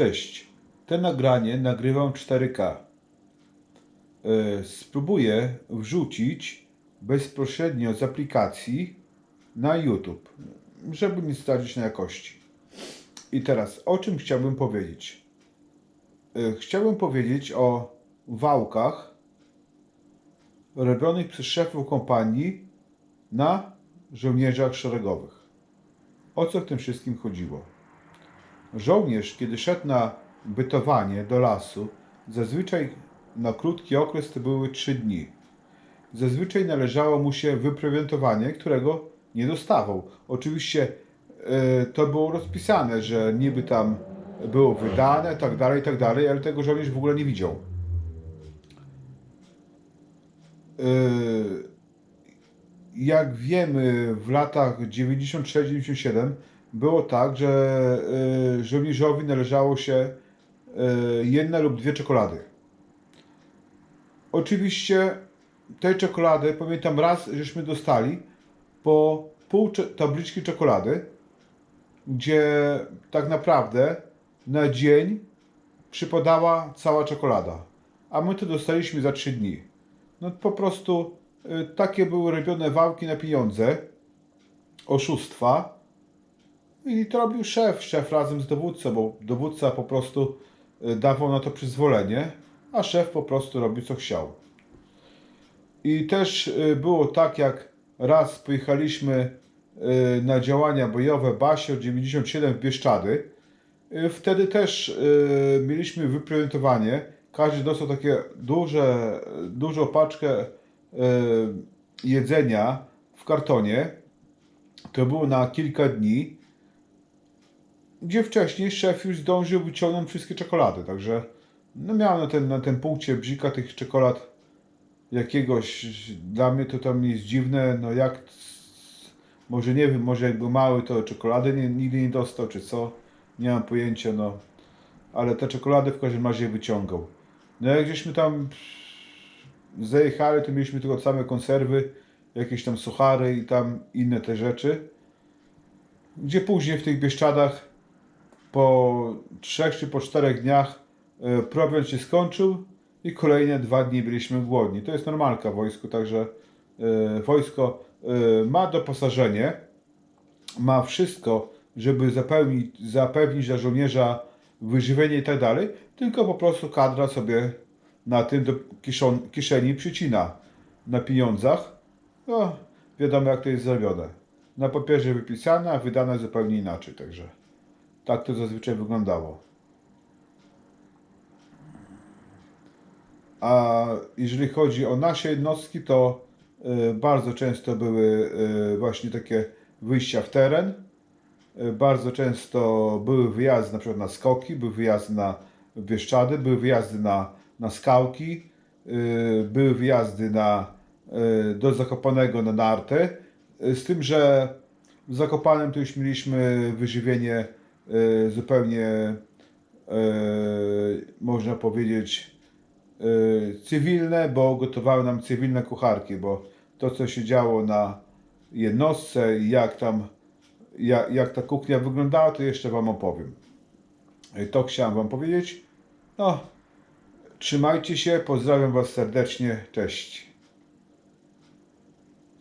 Cześć. Te nagranie nagrywam 4K. E, Spróbuję wrzucić bezpośrednio z aplikacji na YouTube, żeby nie stracić na jakości. I teraz, o czym chciałbym powiedzieć? E, Chciałbym powiedzieć o wałkach robionych przez szefów kompanii na żołnierzach szeregowych. O co w tym wszystkim chodziło? Żołnierz, kiedy szedł na bytowanie do lasu, zazwyczaj na krótki okres to były 3 dni. Zazwyczaj należało mu się wyprewentowanie, którego nie dostawał. Oczywiście e, to było rozpisane, że niby tam było wydane, tak dalej, tak dalej, ale tego żołnierz w ogóle nie widział. E, jak wiemy, w latach 96-97 było tak, że y, żołnierzowi należało się y, jedna lub dwie czekolady. Oczywiście tej czekolady, pamiętam raz, żeśmy dostali po pół tabliczki czekolady, gdzie tak naprawdę na dzień przypadała cała czekolada, a my to dostaliśmy za trzy dni. No po prostu y, takie były robione wałki na pieniądze, oszustwa. I to robił szef, szef razem z dowódcą, bo dowódca po prostu y, dawał na to przyzwolenie, a szef po prostu robił co chciał. I też y, było tak, jak raz pojechaliśmy y, na działania bojowe Basior 97 w Bieszczady. Wtedy też mieliśmy wyprezentowanie. Każdy dostał takie duże, dużą paczkę jedzenia w kartonie. To było na kilka dni gdzie wcześniej szef już zdążył wyciągnąć wszystkie czekolady, także no miałem na tym, na tym punkcie bzika tych czekolad jakiegoś, dla mnie to tam jest dziwne, no jak, może nie wiem, może jak był mały to czekolady nie, nigdy nie dostał, czy co, nie mam pojęcia, no, ale te czekolady w każdym razie wyciągał. No jak żeśmy tam zajechali, to mieliśmy tylko same konserwy, jakieś tam suchary i tam inne te rzeczy, gdzie później w tych Bieszczadach po trzech czy po czterech dniach e, problem się skończył i kolejne dwa dni byliśmy głodni. To jest normalka w wojsku, także e, wojsko e, ma doposażenie, ma wszystko, żeby zapewnić, zapewnić dla żołnierza wyżywienie i tak dalej, tylko po prostu kadra sobie na tym do kieszeni przycina na pieniądzach. No, wiadomo jak to jest zrobione. Na papierze wypisane, a wydane zupełnie inaczej, także. Tak to zazwyczaj wyglądało. A jeżeli chodzi o nasze jednostki, to y, bardzo często były y, właśnie takie wyjścia w teren. Y, bardzo często były wyjazdy na przykład na skoki, były wyjazdy na Bieszczady, były wyjazdy na, na skałki, były wyjazdy na, do Zakopanego na nartę. Y, Z tym, że w Zakopanem to już mieliśmy wyżywienie zupełnie, y, można powiedzieć, y, cywilne, bo gotowały nam cywilne kucharki, bo to, co się działo na jednostce i jak tam, jak, jak ta kuchnia wyglądała, to jeszcze Wam opowiem. To chciałem Wam powiedzieć. No, trzymajcie się, pozdrawiam Was serdecznie, cześć.